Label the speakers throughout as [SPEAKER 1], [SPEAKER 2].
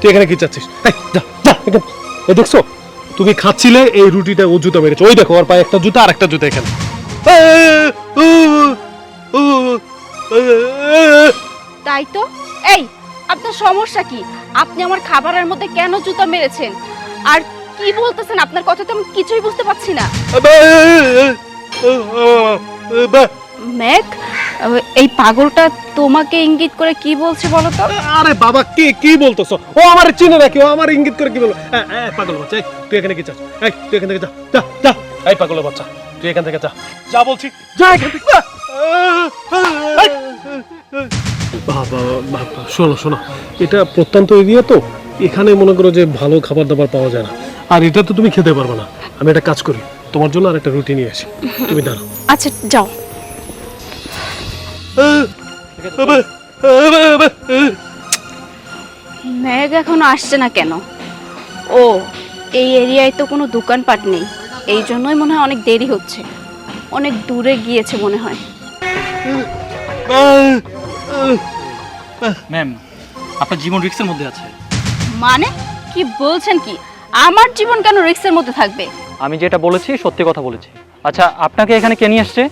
[SPEAKER 1] তুই এখানে কি চাচ্ছিস? এ দেখছ? তুমি খাচ্ছিলে এই রুটিটা ও জুতা মেরেছে। ওই দেখো ওর পায়ে একটা জুতা আর একটা জুতা এখানে।
[SPEAKER 2] তাই তো? এই আপনার সমস্যা কি? আপনি আমার খাবারের মধ্যে কেন জুতা মেরেছেন? আর কি বলতেছেন আপনার কথা তো আমি কিছুই বুঝতে পারছি না। ম্যাক এই পাগলটা তোমাকে ইঙ্গিত করে কি বলছে বলো তো?
[SPEAKER 1] আরে বাবা কি কি বলতেছো? ও আমার চিনে নাকি ও আমার ইঙ্গিত করে কি বলো এ, এ, পাগল বাচ্চা তুই এখানে কি চাস এই তুই এখান থেকে যা যা যা। এই পাগল বাচ্চা তুই এখান থেকে যা যা বলছি যা এখান থেকে বাবা বাবা শোনো শোনো এটা প্রত্যন্ত এরিয়া তো এখানে মনে করো যে ভালো খাবার দাবার পাওয়া যায় না। আর এটা তো তুমি খেতে পারবে না। আমি একটা কাজ করি তোমার জন্য আর একটা রুটি নিয়ে আসি। তুমি দাঁড়াও।
[SPEAKER 2] আচ্ছা যাও। ম্যাগ এখনও আসছে না কেন? ও এই এরিয়ায় তো কোনো দোকানপাট নেই। এই জন্যই মনে হয় অনেক দেরি হচ্ছে। অনেক দূরে গিয়েছে মনে হয়।
[SPEAKER 3] ম্যাম আপনার জীবন রিস্কের মধ্যে আছে।
[SPEAKER 2] মানে? কি বলছেন কি? আমার জীবন কেন রিক্সের মধ্যে থাকবে?
[SPEAKER 3] আমি যেটা বলেছি সত্যি কথা বলেছি। আচ্ছা আপনাকে এখানে কে নিয়ে আসছে?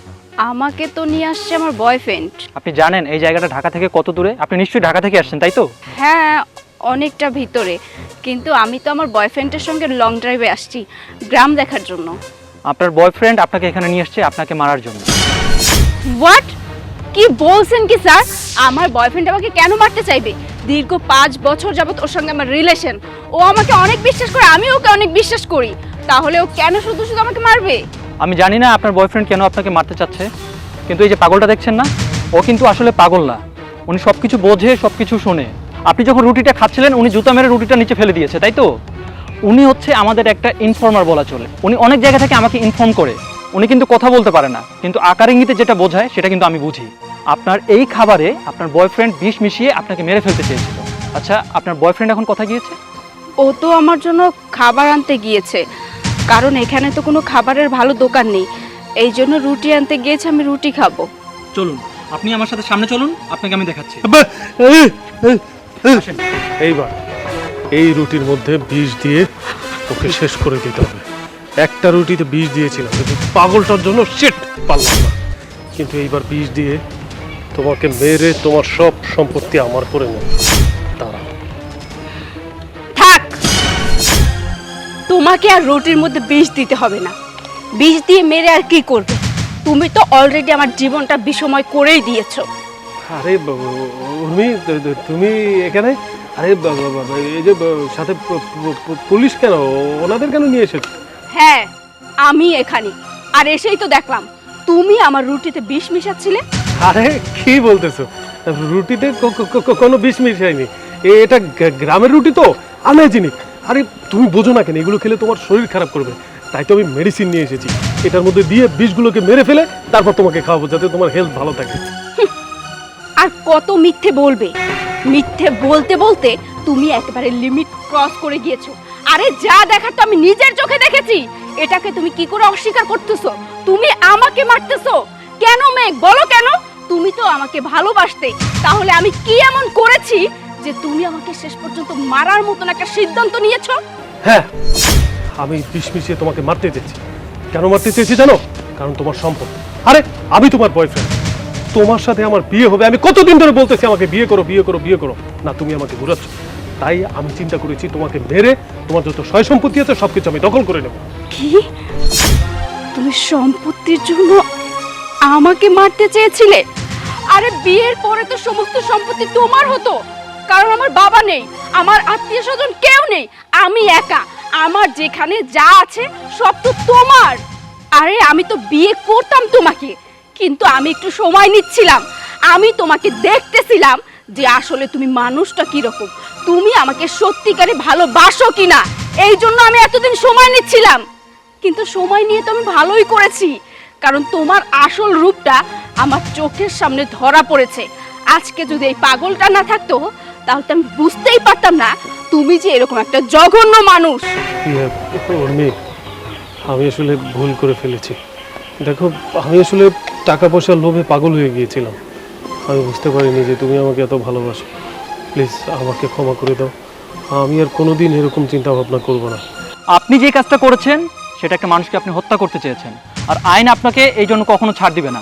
[SPEAKER 2] আমাকে তো নিয়ে আসছে আমার বয়ফ্রেন্ড
[SPEAKER 3] আপনি জানেন এই জায়গাটা ঢাকা থেকে কত দূরে? আপনি নিশ্চয়ই ঢাকা থেকে আসছেন তাই তো?
[SPEAKER 2] হ্যাঁ অনেকটা ভিতরে। কিন্তু আমি তো আমার বয়ফ্রেন্ডের সঙ্গে লং ড্রাইভে আসছি গ্রাম দেখার জন্য।
[SPEAKER 3] আপনার বয়ফ্রেন্ড আপনাকে এখানে নিয়ে আসছে আপনাকে মারার জন্য।
[SPEAKER 2] হোয়াট কি বলছেন কি স্যার আমার বয়ফ্রেন্ড আমাকে কেন মারতে চাইবে? দীর্ঘ পাঁচ বছর যাবত ওর সঙ্গে আমার রিলেশন ও আমাকে অনেক বিশ্বাস করে, আমি ওকে অনেক বিশ্বাস করি। তাহলে ও কেন শুধু শুধু আমাকে মারবে?
[SPEAKER 3] আমি জানি না আপনার বয়ফ্রেন্ড কেন আপনাকে মারতে চাচ্ছে, কিন্তু এই যে পাগলটা দেখছেন না, ও কিন্তু আসলে পাগল না। উনি সব কিছু বোঝে সব কিছু শোনে। আপনি যখন রুটিটা খাচ্ছিলেন, উনি জুতা মেরে রুটিটা নিচে ফেলে দিয়েছে, তাই তো? উনি হচ্ছে আমাদের একটা ইনফর্মার বলা চলে। উনি অনেক জায়গা থেকে আমাকে ইনফর্ম করে। উনি কিন্তু কথা বলতে পারে না, কিন্তু আকার ইঙ্গিতে যেটা বোঝায়, সেটা কিন্তু আমি বুঝি। আপনার এই খাবারে আপনার বয়ফ্রেন্ড বিষ মিশিয়ে আপনাকে মেরে ফেলতে চেয়েছিল। আচ্ছা আপনার বয়ফ্রেন্ড এখন কথা গিয়েছে?
[SPEAKER 2] ও তো আমার জন্য খাবার আনতে গিয়েছে। কারণ এখানে তো কোনো খাবারের ভালো দোকান নেই। এই জন্য রুটি আনতে গিয়েছে আমি রুটি খাব।
[SPEAKER 3] চলুন আপনি আমার সাথে সামনে চলুন আপনাকে আমি দেখাচ্ছি।
[SPEAKER 1] এইবার এই রুটির মধ্যে বিষ দিয়ে ওকে শেষ করে দিতে হবে। একটা রুটিতে বিষ দিয়েছিলাম কিন্তু পাগলটার জন্য সেট পারলাম না। কিন্তু এইবার বিষ দিয়ে তোমাকে মেরে তোমার সব সম্পত্তি আমার করে নেব। তারা
[SPEAKER 2] থাক। তোমাকে আর রুটির মধ্যে বিষ দিতে হবে না। বিষ দিয়ে মেরে আর কি করবে? তুমি তো অলরেডি আমার জীবনটা বিষময় করেই দিয়েছ।
[SPEAKER 1] আরে উর্মি তুমি এখানে? আরে এই যে সাথে পুলিশ কেন? ওনাদের কেন নিয়ে এসেছ?
[SPEAKER 2] হ্যাঁ আমি এখানে। আর এসেই তো দেখলাম তুমি আমার রুটিতে বিষ মিশাচ্ছিলে?
[SPEAKER 1] আরে কি বলতেছো? রুটিতে কোনো বিষ মিশাইনি এটা গ্রামের রুটি তো? আনহাইজিনিক আরে তুমি বোঝো না কেন এগুলো খেলে তোমার শরীর খারাপ করবে। তাই তো আমি মেডিসিন নিয়ে এসেছি। এটার মধ্যে দিয়ে বিষগুলোকে মেরে ফেলে তারপর তোমাকে খাওয়াবো যাতে তোমার হেলথ ভালো থাকে।
[SPEAKER 2] আর কত মিথ্যে বলবে? মিথ্যে বলতে বলতে তুমি একেবারে লিমিট ক্রস করে গিয়েছো। আরে যা দেখার তো আমি নিজের চোখে দেখেছি! এটাকে তুমি কি করে অস্বীকার করতেছো? তুমি আমাকে মারতেছো। কেন মেঘ বলো কেন? তুমি তো আমাকে ভালোবাসতে। তাহলে আমি কি এমন করেছি যে তুমি আমাকে শেষ পর্যন্ত মারার মতন একটা সিদ্ধান্ত নিয়েছো?
[SPEAKER 1] হ্যাঁ আমি বিষ তোমাকে মারতে চেয়েছি। কেন মারতে চেয়েছি জানো? কারণ তোমার সম্পদ। আরে, আমি তোমার বয়ফ্রেন্ড তোমার সাথে আমার বিয়ে হবে। আমি কতদিন ধরে বলতেছি আমাকে বিয়ে করো বিয়ে করো বিয়ে করো। না, তুমি আমাকে ঘুরাচ্ছ। তাই আমি চিন্তা করেছি তোমাকে মেরে তোমার যত সয় সম্পত্তি আছে, সবকিছু আমি দখল করে নেব।
[SPEAKER 2] কি? তুমি সম্পত্তির জন্য আমাকে মারতে চেয়েছিলে? আরে বিয়ের পরে তো সমস্ত সম্পত্তি তোমার হতো। কারণ আমার বাবা নেই, আমার আত্মীয় স্বজন কেউ নেই, আমি একা। আমার যেখানে যা আছে, সব তো তোমার। আরে আমি তো বিয়ে করতাম তোমাকে, কিন্তু আমি একটু সময় নিচ্ছিলাম। আমি তোমাকে দেখতেছিলাম যে আসলে তুমি মানুষটা কীরকম। তুমি আমাকে সত্যিকারে ভালোবাসো কিনা? এই জন্য আমি এতদিন সময় নিচ্ছিলাম। কিন্তু সময় নিয়ে তো আমি ভালোই করেছি কারণ তোমার আসল রূপটা আমার চোখের সামনে ধরা পড়েছে। আজকে যদি এই পাগলটা না থাকতো তাহলে তো আমি বুঝতেই পারতাম না তুমি যে এরকম একটা জঘন্য মানুষ।
[SPEAKER 1] ইয়ে, আমি আসলে ভুল করে ফেলেছি। দেখো আমি আসলে টাকা পয়সার লোভে পাগল হয়ে গিয়েছিলাম। আমি বুঝতে পারিনি যে তুমি আমাকে এত ভালোবাসো। প্লিজ আমাকে ক্ষমা করে দাও। আমি আর কোনোদিন এরকম চিন্তা ভাবনা করব না।
[SPEAKER 3] আপনি যে কাজটা করেছেন সেটা একটা মানুষকে আপনি হত্যা করতে চেয়েছেন। আর আইন আপনাকে এই জন্য কখনো ছাড় দিবে না।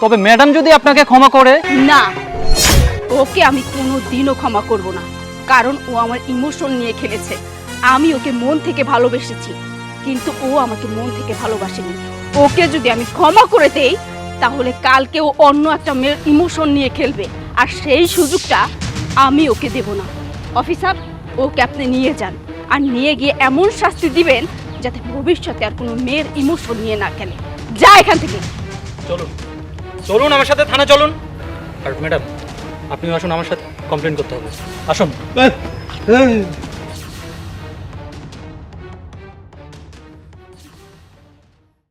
[SPEAKER 3] তবে ম্যাডাম যদি আপনাকে ক্ষমা করে
[SPEAKER 2] না ওকে আমি কোনো দিনও ক্ষমা করব না। কারণ ও আমার ইমোশন নিয়ে খেলেছে। আমি ওকে মন থেকে ভালোবেসেছি। কিন্তু ও আমাকে মন থেকে ভালোবাসেনি। ওকে যদি আমি ক্ষমা করে দেই তাহলে কালকে ও অন্য একটা মেয়ের ইমোশন নিয়ে খেলবে। আর সেই সুযোগটা আমি ওকে দেব না। অফিসার ওকে আপনি নিয়ে যান আর নিয়ে গিয়ে এমন শাস্তি দিবেন যাতে ভবিষ্যতে আর কোনো মেয়ের ইমোশন নিয়ে না খেলে। যা এখান থেকে।
[SPEAKER 3] চলুন। চলুন আমার সাথে থানা চলুন। আর ম্যাডাম আপনি আসুন আমার সাথে কমপ্লেন করতে হবে। আসুন।